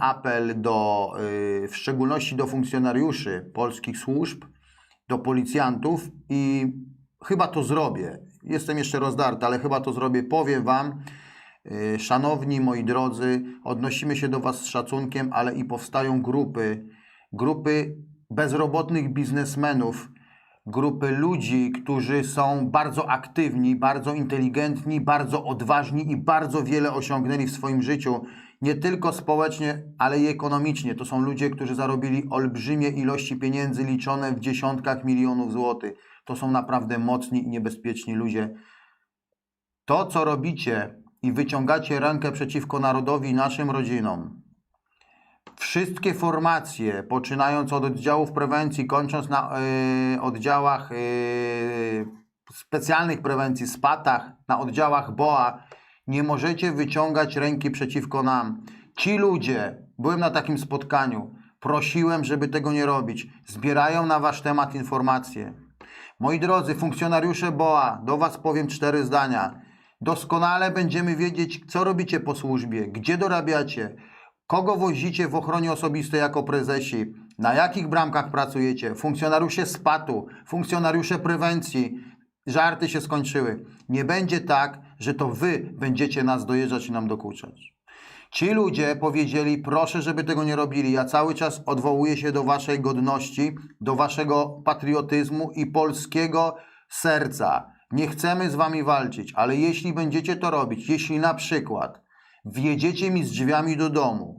apel do, y, w szczególności do funkcjonariuszy polskich służb, do policjantów i chyba to zrobię. Jestem jeszcze rozdarty, ale chyba to zrobię. Powiem Wam, y, szanowni moi drodzy, odnosimy się do Was z szacunkiem, ale i powstają grupy, grupy bezrobotnych biznesmenów, grupy ludzi, którzy są bardzo aktywni, bardzo inteligentni, bardzo odważni i bardzo wiele osiągnęli w swoim życiu, nie tylko społecznie, ale i ekonomicznie. To są ludzie, którzy zarobili olbrzymie ilości pieniędzy liczone w dziesiątkach milionów złotych. To są naprawdę mocni i niebezpieczni ludzie. To, co robicie i wyciągacie rękę przeciwko narodowi i naszym rodzinom, wszystkie formacje, poczynając od oddziałów prewencji, kończąc na y, oddziałach y, specjalnych prewencji, SPATach, na oddziałach BOA, nie możecie wyciągać ręki przeciwko nam. Ci ludzie, byłem na takim spotkaniu, prosiłem, żeby tego nie robić, zbierają na wasz temat informacje. Moi drodzy, funkcjonariusze BOA, do Was powiem cztery zdania. Doskonale będziemy wiedzieć, co robicie po służbie, gdzie dorabiacie, kogo wozicie w ochronie osobistej jako prezesi, na jakich bramkach pracujecie, funkcjonariusze SPAT-u, funkcjonariusze prewencji. Żarty się skończyły. Nie będzie tak, że to Wy będziecie nas dojeżdżać i nam dokuczać. Ci ludzie powiedzieli, proszę, żeby tego nie robili. Ja cały czas odwołuję się do waszej godności, do waszego patriotyzmu i polskiego serca. Nie chcemy z wami walczyć, ale jeśli będziecie to robić, jeśli na przykład wjedziecie mi z drzwiami do domu,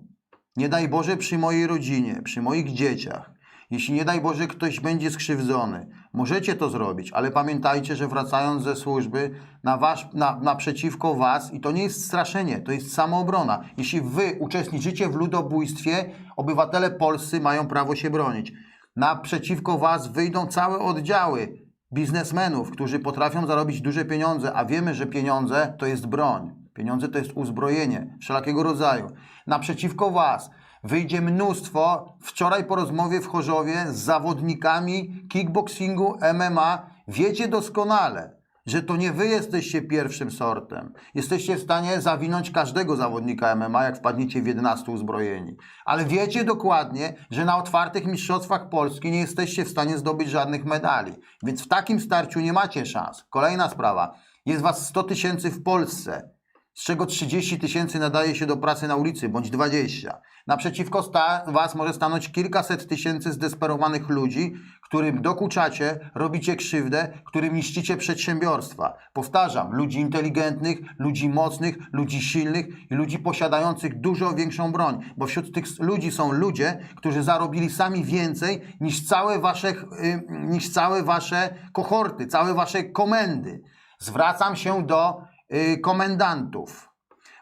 nie daj Boże przy mojej rodzinie, przy moich dzieciach, jeśli nie daj Boże ktoś będzie skrzywdzony, możecie to zrobić, ale pamiętajcie, że wracając ze służby na wasz, na, naprzeciwko was, i to nie jest straszenie, to jest samoobrona. Jeśli wy uczestniczycie w ludobójstwie, obywatele polscy mają prawo się bronić. Naprzeciwko was wyjdą całe oddziały biznesmenów, którzy potrafią zarobić duże pieniądze, a wiemy, że pieniądze to jest broń. Pieniądze to jest uzbrojenie wszelakiego rodzaju. Naprzeciwko Was wyjdzie mnóstwo, wczoraj po rozmowie w Chorzowie z zawodnikami kickboxingu, MMA, wiecie doskonale, że to nie Wy jesteście pierwszym sortem. Jesteście w stanie zawinąć każdego zawodnika MMA, jak wpadniecie w 11 uzbrojeni. Ale wiecie dokładnie, że na otwartych mistrzostwach Polski nie jesteście w stanie zdobyć żadnych medali. Więc w takim starciu nie macie szans. Kolejna sprawa. Jest Was 100 tysięcy w Polsce z czego 30 tysięcy nadaje się do pracy na ulicy, bądź 20. Naprzeciwko sta Was może stanąć kilkaset tysięcy zdesperowanych ludzi, którym dokuczacie, robicie krzywdę, którym niszczycie przedsiębiorstwa. Powtarzam, ludzi inteligentnych, ludzi mocnych, ludzi silnych i ludzi posiadających dużo większą broń, bo wśród tych ludzi są ludzie, którzy zarobili sami więcej niż całe Wasze, y, niż całe wasze kohorty, całe Wasze komendy. Zwracam się do komendantów.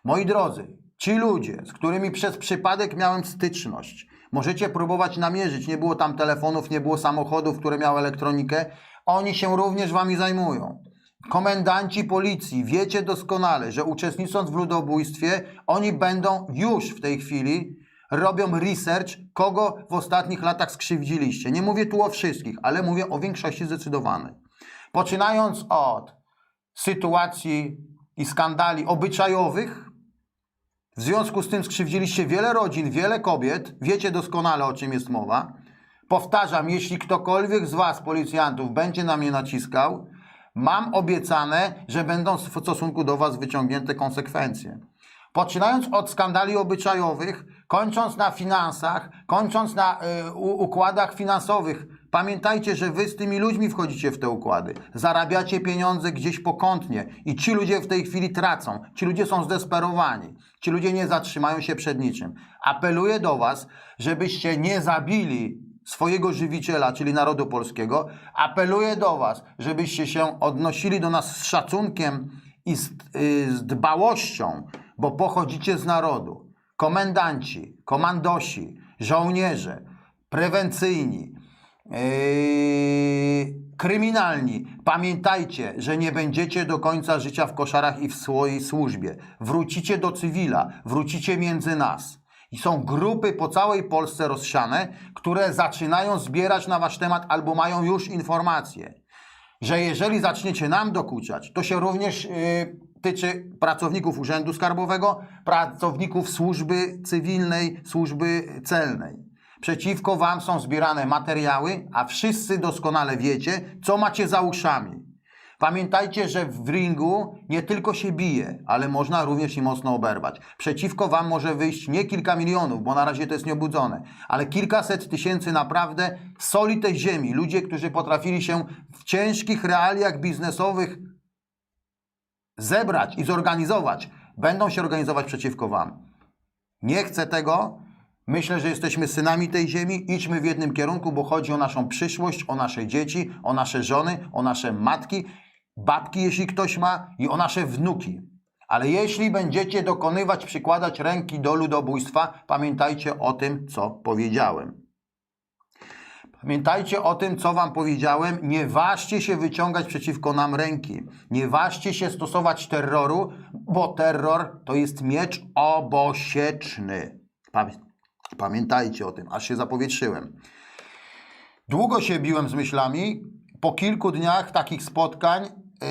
Moi drodzy, ci ludzie, z którymi przez przypadek miałem styczność, możecie próbować namierzyć, nie było tam telefonów, nie było samochodów, które miały elektronikę, oni się również wami zajmują. Komendanci policji, wiecie doskonale, że uczestnicząc w ludobójstwie, oni będą już w tej chwili robią research, kogo w ostatnich latach skrzywdziliście. Nie mówię tu o wszystkich, ale mówię o większości zdecydowanej. Poczynając od sytuacji i skandali obyczajowych. W związku z tym skrzywdziliście wiele rodzin, wiele kobiet. Wiecie doskonale, o czym jest mowa. Powtarzam, jeśli ktokolwiek z Was, policjantów, będzie na mnie naciskał, mam obiecane, że będą w stosunku do Was wyciągnięte konsekwencje. Poczynając od skandali obyczajowych, kończąc na finansach, kończąc na y, układach finansowych, pamiętajcie, że wy z tymi ludźmi wchodzicie w te układy. Zarabiacie pieniądze gdzieś pokątnie i ci ludzie w tej chwili tracą. Ci ludzie są zdesperowani. Ci ludzie nie zatrzymają się przed niczym. Apeluję do was, żebyście nie zabili swojego żywiciela, czyli narodu polskiego. Apeluję do was, żebyście się odnosili do nas z szacunkiem i z, y, z dbałością, bo pochodzicie z narodu. Komendanci, komandosi, żołnierze, prewencyjni, yy, kryminalni. Pamiętajcie, że nie będziecie do końca życia w koszarach i w swojej służbie. Wrócicie do cywila, wrócicie między nas. I są grupy po całej Polsce rozsiane, które zaczynają zbierać na wasz temat albo mają już informacje że jeżeli zaczniecie nam dokuczać, to się również yy, tyczy pracowników Urzędu Skarbowego, pracowników służby cywilnej, służby celnej. Przeciwko Wam są zbierane materiały, a wszyscy doskonale wiecie, co macie za uszami. Pamiętajcie, że w ringu nie tylko się bije, ale można również i mocno oberwać. Przeciwko Wam może wyjść nie kilka milionów, bo na razie to jest nieobudzone, ale kilkaset tysięcy naprawdę soli tej ziemi. Ludzie, którzy potrafili się w ciężkich realiach biznesowych zebrać i zorganizować, będą się organizować przeciwko Wam. Nie chcę tego. Myślę, że jesteśmy synami tej ziemi. Idźmy w jednym kierunku, bo chodzi o naszą przyszłość, o nasze dzieci, o nasze żony, o nasze matki, babki, jeśli ktoś ma, i o nasze wnuki. Ale jeśli będziecie dokonywać, przykładać ręki do ludobójstwa, pamiętajcie o tym, co powiedziałem. Pamiętajcie o tym, co Wam powiedziałem. Nie ważcie się wyciągać przeciwko nam ręki. Nie ważcie się stosować terroru, bo terror to jest miecz obosieczny. Pamię- Pamiętajcie o tym, aż się zapowietrzyłem. Długo się biłem z myślami. Po kilku dniach takich spotkań y,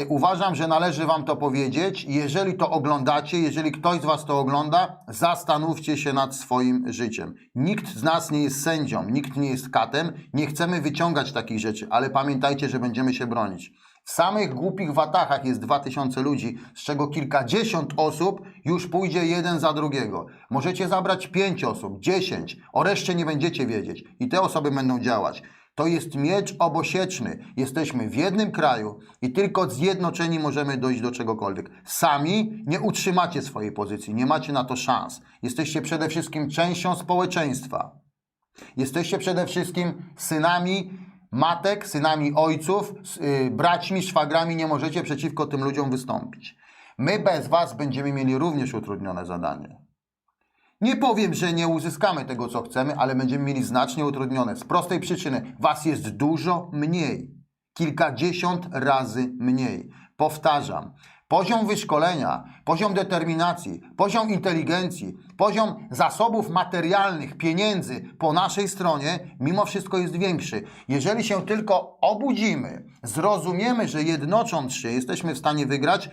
uważam, że należy Wam to powiedzieć. Jeżeli to oglądacie, jeżeli ktoś z Was to ogląda, zastanówcie się nad swoim życiem. Nikt z nas nie jest sędzią, nikt nie jest katem. Nie chcemy wyciągać takich rzeczy, ale pamiętajcie, że będziemy się bronić. W samych głupich watachach jest 2000 ludzi, z czego kilkadziesiąt osób już pójdzie jeden za drugiego. Możecie zabrać 5 osób, 10, o reszcie nie będziecie wiedzieć i te osoby będą działać. To jest miecz obosieczny. Jesteśmy w jednym kraju i tylko zjednoczeni możemy dojść do czegokolwiek. Sami nie utrzymacie swojej pozycji, nie macie na to szans. Jesteście przede wszystkim częścią społeczeństwa. Jesteście przede wszystkim synami matek, synami ojców, y, braćmi, szwagrami. Nie możecie przeciwko tym ludziom wystąpić. My bez Was będziemy mieli również utrudnione zadanie. Nie powiem, że nie uzyskamy tego, co chcemy, ale będziemy mieli znacznie utrudnione. Z prostej przyczyny, Was jest dużo mniej. Kilkadziesiąt razy mniej. Powtarzam. Poziom wyszkolenia, poziom determinacji, poziom inteligencji, poziom zasobów materialnych, pieniędzy po naszej stronie mimo wszystko jest większy. Jeżeli się tylko obudzimy, zrozumiemy, że jednocząc się jesteśmy w stanie wygrać,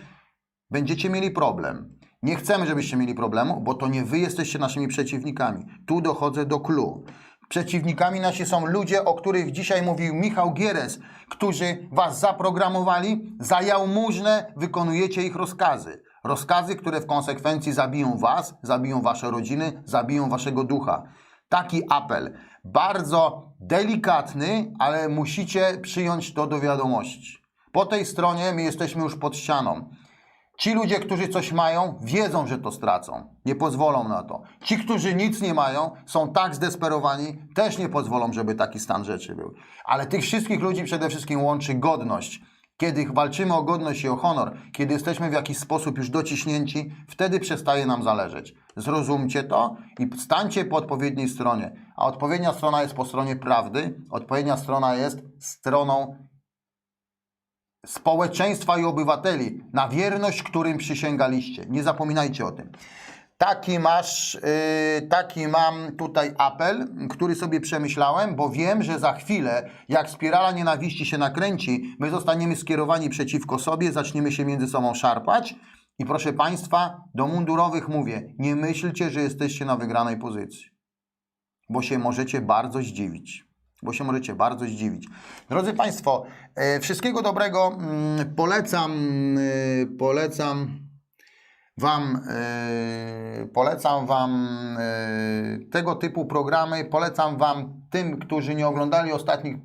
będziecie mieli problem. Nie chcemy, żebyście mieli problemu, bo to nie wy jesteście naszymi przeciwnikami. Tu dochodzę do clue. Przeciwnikami nasi są ludzie, o których dzisiaj mówił Michał Gieres, którzy was zaprogramowali, za jałmużnę wykonujecie ich rozkazy. Rozkazy, które w konsekwencji zabiją was, zabiją wasze rodziny, zabiją waszego ducha. Taki apel. Bardzo delikatny, ale musicie przyjąć to do wiadomości. Po tej stronie my jesteśmy już pod ścianą. Ci ludzie, którzy coś mają, wiedzą, że to stracą. Nie pozwolą na to. Ci, którzy nic nie mają, są tak zdesperowani, też nie pozwolą, żeby taki stan rzeczy był. Ale tych wszystkich ludzi przede wszystkim łączy godność. Kiedy walczymy o godność i o honor, kiedy jesteśmy w jakiś sposób już dociśnięci, wtedy przestaje nam zależeć. Zrozumcie to i stańcie po odpowiedniej stronie. A odpowiednia strona jest po stronie prawdy, odpowiednia strona jest stroną społeczeństwa i obywateli, na wierność, którym przysięgaliście. Nie zapominajcie o tym. Taki masz, yy, taki mam tutaj apel, który sobie przemyślałem, bo wiem, że za chwilę, jak spirala nienawiści się nakręci, my zostaniemy skierowani przeciwko sobie, zaczniemy się między sobą szarpać. I proszę Państwa, do mundurowych mówię, nie myślcie, że jesteście na wygranej pozycji, bo się możecie bardzo zdziwić bo się możecie bardzo zdziwić. Drodzy Państwo, e, wszystkiego dobrego. Mm, Polecam, e, polecam Wam, e, polecam Wam tego typu programy. Polecam Wam tym, którzy nie oglądali ostatnich e,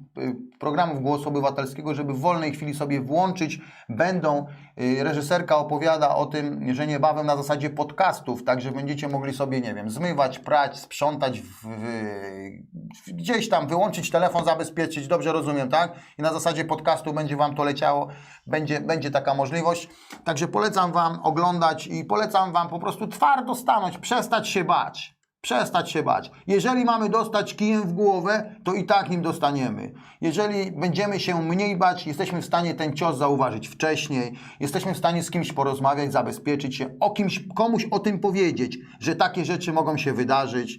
programów Głosu Obywatelskiego, żeby w wolnej chwili sobie włączyć. Będą, e, reżyserka opowiada o tym, że niebawem na zasadzie podcastów, także będziecie mogli sobie, nie wiem, zmywać, prać, sprzątać, w, w, gdzieś tam wyłączyć telefon, zabezpieczyć, dobrze rozumiem, tak? I na zasadzie podcastu będzie Wam to leciało, będzie, będzie taka możliwość. Także polecam Wam oglądać i polecam Wam po prostu twardo stanąć, przestać się bać. Przestać się bać. Jeżeli mamy dostać kijem w głowę, to i tak nim dostaniemy. Jeżeli będziemy się mniej bać, jesteśmy w stanie ten cios zauważyć wcześniej, jesteśmy w stanie z kimś porozmawiać, zabezpieczyć się, o kimś, komuś o tym powiedzieć, że takie rzeczy mogą się wydarzyć.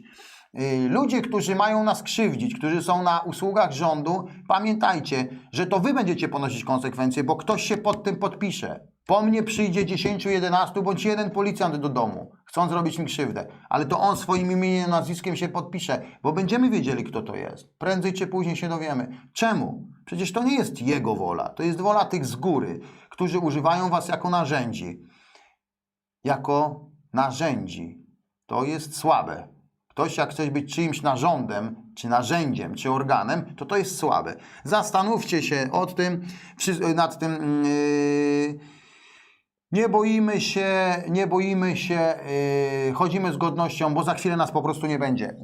Yy, Ludzie, którzy mają nas krzywdzić, którzy są na usługach rządu, pamiętajcie, że to wy będziecie ponosić konsekwencje, bo ktoś się pod tym podpisze. Po mnie przyjdzie 10, 11 bądź jeden policjant do domu, chcąc zrobić mi krzywdę, ale to on swoim imieniem, nazwiskiem się podpisze, bo będziemy wiedzieli, kto to jest. Prędzej czy później się dowiemy. Czemu? Przecież to nie jest jego wola, to jest wola tych z góry, którzy używają was jako narzędzi. Jako narzędzi. To jest słabe. Ktoś jak chce być czyimś narządem, czy narzędziem, czy organem, to to jest słabe. Zastanówcie się od tym, przy- nad tym. Yy, nie boimy się, nie boimy się, yy, chodzimy z godnością, bo za chwilę nas po prostu nie będzie.